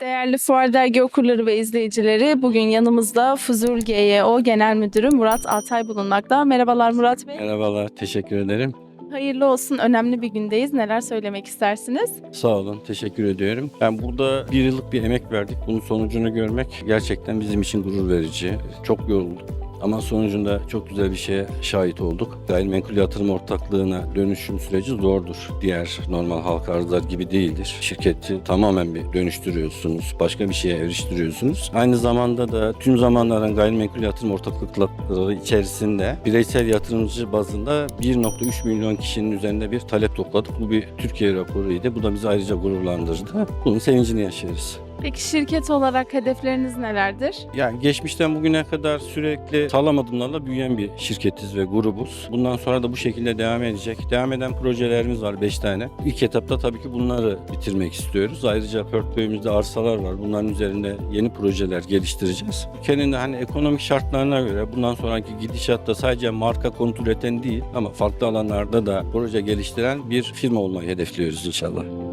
Değerli Fuar Dergi okurları ve izleyicileri, bugün yanımızda Fuzul GYO Genel Müdürü Murat Altay bulunmakta. Merhabalar Murat Bey. Merhabalar, teşekkür ederim. Hayırlı olsun, önemli bir gündeyiz. Neler söylemek istersiniz? Sağ olun, teşekkür ediyorum. Ben burada bir yıllık bir emek verdik. Bunun sonucunu görmek gerçekten bizim için gurur verici. Çok yorulduk. Ama sonucunda çok güzel bir şeye şahit olduk. Gayrimenkul yatırım ortaklığına dönüşüm süreci zordur. Diğer normal halka arzlar gibi değildir. Şirketi tamamen bir dönüştürüyorsunuz. Başka bir şeye eriştiriyorsunuz. Aynı zamanda da tüm zamanların gayrimenkul yatırım ortaklıkları içerisinde bireysel yatırımcı bazında 1.3 milyon kişinin üzerinde bir talep topladık. Bu bir Türkiye raporuydu. Bu da bizi ayrıca gururlandırdı. Bunun sevincini yaşarız. Peki şirket olarak hedefleriniz nelerdir? Yani geçmişten bugüne kadar sürekli sağlam adımlarla büyüyen bir şirketiz ve grubuz. Bundan sonra da bu şekilde devam edecek. Devam eden projelerimiz var 5 tane. İlk etapta tabii ki bunları bitirmek istiyoruz. Ayrıca portföyümüzde arsalar var. Bunların üzerinde yeni projeler geliştireceğiz. Ülkenin de hani ekonomik şartlarına göre bundan sonraki gidişatta sadece marka kontrol eden değil ama farklı alanlarda da proje geliştiren bir firma olmayı hedefliyoruz inşallah.